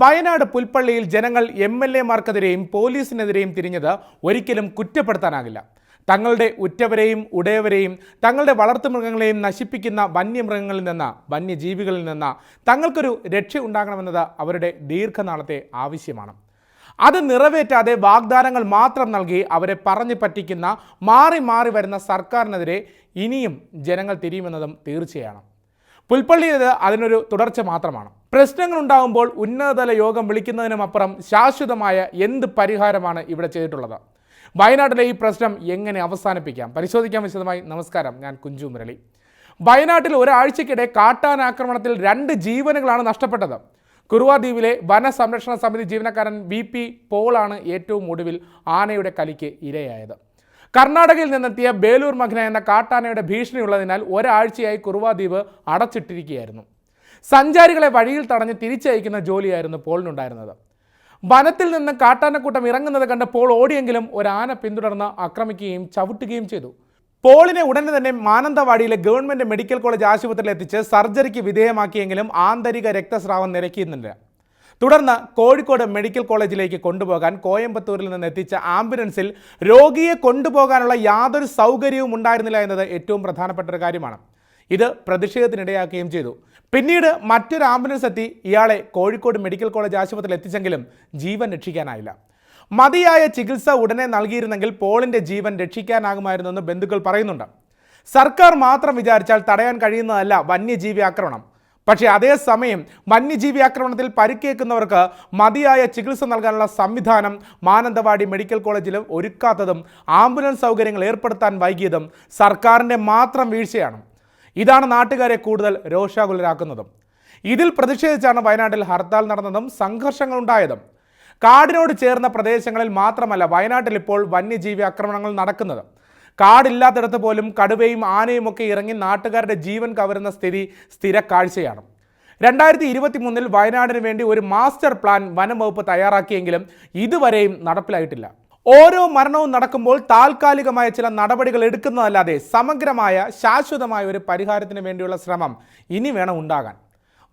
വയനാട് പുൽപ്പള്ളിയിൽ ജനങ്ങൾ M L എമാർക്കെതിരെയും പോലീസിനെതിരെയും തിരിഞ്ഞത് ഒരിക്കലും കുറ്റപ്പെടുത്താനാകില്ല. തങ്ങളുടെ ഉറ്റവരെയും ഉടയവരെയും തങ്ങളുടെ വളർത്തുമൃഗങ്ങളെയും നശിപ്പിക്കുന്ന വന്യമൃഗങ്ങളിൽ നിന്ന് വന്യജീവികളിൽ നിന്ന് തങ്ങൾക്കൊരു രക്ഷ ഉണ്ടാകണമെന്നത് അവരുടെ ദീർഘനാളത്തെ ആവശ്യമാണ്. അത് നിറവേറ്റാതെ വാഗ്ദാനങ്ങൾ മാത്രം നൽകി അവരെ പറഞ്ഞു പറ്റിക്കുന്ന മാറി മാറി വരുന്ന സർക്കാരിനെതിരെ ഇനിയും ജനങ്ങൾ തിരിയുമെന്നതും തീർച്ചയാണ്. പുൽപ്പള്ളിയത് അതിനൊരു തുടർച്ച മാത്രമാണ്. പ്രശ്നങ്ങൾ ഉണ്ടാകുമ്പോൾ ഉന്നതതല യോഗം വിളിക്കുന്നതിനുമപ്പുറം ശാശ്വതമായ എന്ത് പരിഹാരമാണ് ഇവിടെ ചെയ്തിട്ടുള്ളത്? വയനാട്ടിലെ ഈ പ്രശ്നം എങ്ങനെ അവസാനിപ്പിക്കാം? പരിശോധിക്കാൻ വിശദമായി. നമസ്കാരം. ഞാൻ കുഞ്ചു മുരളി. വയനാട്ടിൽ ഒരാഴ്ചക്കിടെ കാട്ടാനാക്രമണത്തിൽ രണ്ട് ജീവനുകളാണ് നഷ്ടപ്പെട്ടത്. കുറുവാദ്വീപിലെ ദ്വീപിലെ വന സംരക്ഷണ സമിതി ജീവനക്കാരൻ വി പി പോളാണ് ഏറ്റവും ഒടുവിൽ ആനയുടെ കലിക്ക് ഇരയായത്. കർണാടകയിൽ നിന്നെത്തിയ ബേലൂർ മഗ്ന എന്ന കാട്ടാനയുടെ ഭീഷണിയുള്ളതിനാൽ ഒരാഴ്ചയായി കുറുവാദ്വീപ് അടച്ചിട്ടിരിക്കുകയായിരുന്നു. സഞ്ചാരികളെ വഴിയിൽ തടഞ്ഞ് തിരിച്ചയക്കുന്ന ജോലിയായിരുന്നു പോളിനുണ്ടായിരുന്നത്. വനത്തിൽ നിന്ന് കാട്ടാനക്കൂട്ടം ഇറങ്ങുന്നത് കണ്ട് പോൾ ഓടിയെങ്കിലും ഒരു ആന പിന്തുടർന്ന് ആക്രമിക്കുകയും ചവിട്ടുകയും ചെയ്തു. പോളിനെ ഉടനെ തന്നെ മാനന്തവാടിയിലെ ഗവൺമെന്റ് മെഡിക്കൽ കോളേജ് ആശുപത്രിയിൽ എത്തിച്ച് സർജറിക്ക് വിധേയമാക്കിയെങ്കിലും ആന്തരിക രക്തസ്രാവം നിരക്കിയിരുന്നില്ല. തുടർന്ന് കോഴിക്കോട് മെഡിക്കൽ കോളേജിലേക്ക് കൊണ്ടുപോകാൻ കോയമ്പത്തൂരിൽ നിന്ന് എത്തിച്ച ആംബുലൻസിൽ രോഗിയെ കൊണ്ടുപോകാനുള്ള യാതൊരു സൗകര്യവും ഉണ്ടായിരുന്നില്ല എന്നത് ഏറ്റവും പ്രധാനപ്പെട്ട ഒരു കാര്യമാണ്. ഇത് പ്രതിഷേധത്തിനിടയാക്കുകയും ചെയ്തു. പിന്നീട് മറ്റൊരു ആംബുലൻസ് എത്തി ഇയാളെ കോഴിക്കോട് മെഡിക്കൽ കോളേജ് ആശുപത്രിയിൽ എത്തിച്ചെങ്കിലും ജീവൻ രക്ഷിക്കാനായില്ല. മതിയായ ചികിത്സ ഉടനെ നൽകിയിരുന്നെങ്കിൽ പോളിന്റെ ജീവൻ രക്ഷിക്കാനാകുമായിരുന്നെന്ന് ബന്ധുക്കൾ പറയുന്നുണ്ട്. സർക്കാർ മാത്രം വിചാരിച്ചാൽ തടയാൻ കഴിയുന്നതല്ല വന്യജീവി ആക്രമണം. പക്ഷേ അതേസമയം വന്യജീവി ആക്രമണത്തിൽ പരിക്കേൽക്കുന്നവർക്ക് മതിയായ ചികിത്സ നൽകാനുള്ള സംവിധാനം മാനന്തവാടി മെഡിക്കൽ കോളേജിൽ ഒരുക്കാത്തതും ആംബുലൻസ് സൗകര്യങ്ങൾ ഏർപ്പെടുത്താൻ വൈകിയതും സർക്കാരിന്റെ മാത്രം വീഴ്ചയാണ്. ഇതാണ് നാട്ടുകാരെ കൂടുതൽ രോഷാകുലരാക്കുന്നതും. ഇതിൽ പ്രതിഷേധിച്ചാണ് വയനാട്ടിൽ ഹർത്താൽ നടന്നതും സംഘർഷങ്ങൾ ഉണ്ടായതും. കാടിനോട് ചേർന്ന പ്രദേശങ്ങളിൽ മാത്രമല്ല വയനാട്ടിൽ ഇപ്പോൾ വന്യജീവി ആക്രമണങ്ങൾ നടക്കുന്നത്. കാടില്ലാത്തിടത്ത് പോലും കടുവയും ആനയും ഒക്കെ ഇറങ്ങി നാട്ടുകാരുടെ ജീവൻ കവരുന്ന സ്ഥിതി സ്ഥിര കാഴ്ചയാണ്. രണ്ടായിരത്തി ഇരുപത്തി മൂന്നിൽ വയനാടിന് വേണ്ടി ഒരു മാസ്റ്റർ പ്ലാൻ വനം വകുപ്പ് തയ്യാറാക്കിയെങ്കിലും ഇതുവരെയും നടപ്പിലായിട്ടില്ല. ഓരോ മരണവും നടക്കുമ്പോൾ താൽക്കാലികമായ ചില നടപടികൾ എടുക്കുന്നതല്ലാതെ സമഗ്രമായ ശാശ്വതമായ ഒരു പരിഹാരത്തിന് വേണ്ടിയുള്ള ശ്രമം ഇനി വേണം ഉണ്ടാകാൻ.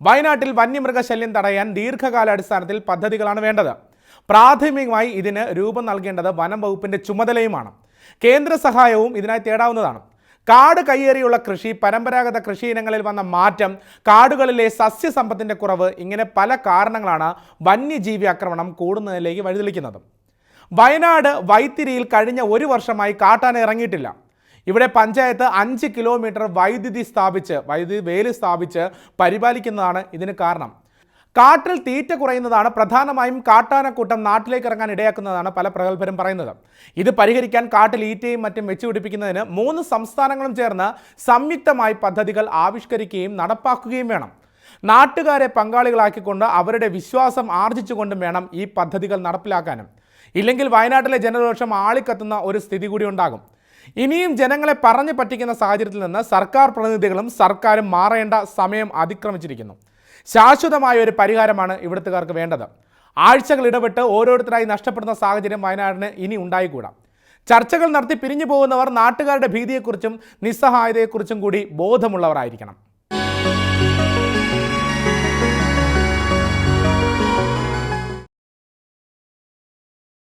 വയനാട്ടിൽ വന്യമൃഗശല്യം തടയാൻ ദീർഘകാലാടിസ്ഥാനത്തിൽ പദ്ധതികളാണ് വേണ്ടത്. പ്രാഥമികമായി ഇതിന് രൂപം നൽകേണ്ടത് വനം വകുപ്പിന്റെ ചുമതലയുമാണ്. കേന്ദ്ര സഹായവും ഇതിനായി തേടാവുന്നതാണ്. കാട് കയ്യേറിയുള്ള കൃഷി പരമ്പരാഗത കൃഷി ഇനങ്ങളിൽ വന്ന മാറ്റം കാടുകളിലെ സസ്യസമ്പത്തിന്റെ കുറവ് ഇങ്ങനെ പല കാരണങ്ങളാണ് വന്യജീവി ആക്രമണം കൂടുന്നതിലേക്ക് വഴിതെളിക്കുന്നത്. വയനാട് വൈത്തിരിയിൽ കഴിഞ്ഞ ഒരു വർഷമായി കാട്ടാന ഇറങ്ങിയിട്ടില്ല. ഇവിടെ പഞ്ചായത്ത് അഞ്ച് കിലോമീറ്റർ വൈദ്യുതി സ്ഥാപിച്ച് വൈദ്യുതി വേലി സ്ഥാപിച്ച് പരിപാലിക്കുന്നതാണ് ഇതിന് കാരണം. കാട്ടിൽ തീറ്റ കുറയുന്നതാണ് പ്രധാനമായും കാട്ടാനക്കൂട്ടം നാട്ടിലേക്ക് ഇറങ്ങാൻ ഇടയാക്കുന്നതാണ് പല പ്രഗത്ഭരും പറയുന്നത്. ഇത് പരിഹരിക്കാൻ കാട്ടിൽ ഈറ്റയും മറ്റും വെച്ചുപിടിപ്പിക്കുന്നതിന് മൂന്ന് സംസ്ഥാനങ്ങളും ചേർന്ന് സംയുക്തമായി പദ്ധതികൾ ആവിഷ്കരിക്കുകയും നടപ്പാക്കുകയും വേണം. നാട്ടുകാരെ പങ്കാളികളാക്കിക്കൊണ്ട് അവരുടെ വിശ്വാസം ആർജിച്ചുകൊണ്ടും വേണം ഈ പദ്ധതികൾ നടപ്പിലാക്കാനും. ഇല്ലെങ്കിൽ വയനാട്ടിലെ ജനരോഷം ആളിക്കത്തുന്ന ഒരു സ്ഥിതി കൂടി ഉണ്ടാകും. ഇനിയും ജനങ്ങളെ പറഞ്ഞു പറ്റിക്കുന്ന സാഹചര്യത്തിൽ നിന്ന് സർക്കാർ പ്രതിനിധികളും സർക്കാരും മാറേണ്ട സമയം അതിക്രമിച്ചിരിക്കുന്നു. ശാശ്വതമായ ഒരു പരിഹാരമാണ് ഇവിടുത്തുകാർക്ക് വേണ്ടത്. ആഴ്ചകൾ ഇടപെട്ട് ഓരോരുത്തരായി നഷ്ടപ്പെടുന്ന സാഹചര്യം വയനാടിന് ഇനി ഉണ്ടായിക്കൂടാ. ചർച്ചകൾ നടത്തി പിരിഞ്ഞു പോകുന്നവർ നാട്ടുകാരുടെ ഭീതിയെക്കുറിച്ചും നിസ്സഹായതയെക്കുറിച്ചും കൂടി ബോധമുള്ളവരായിരിക്കണം.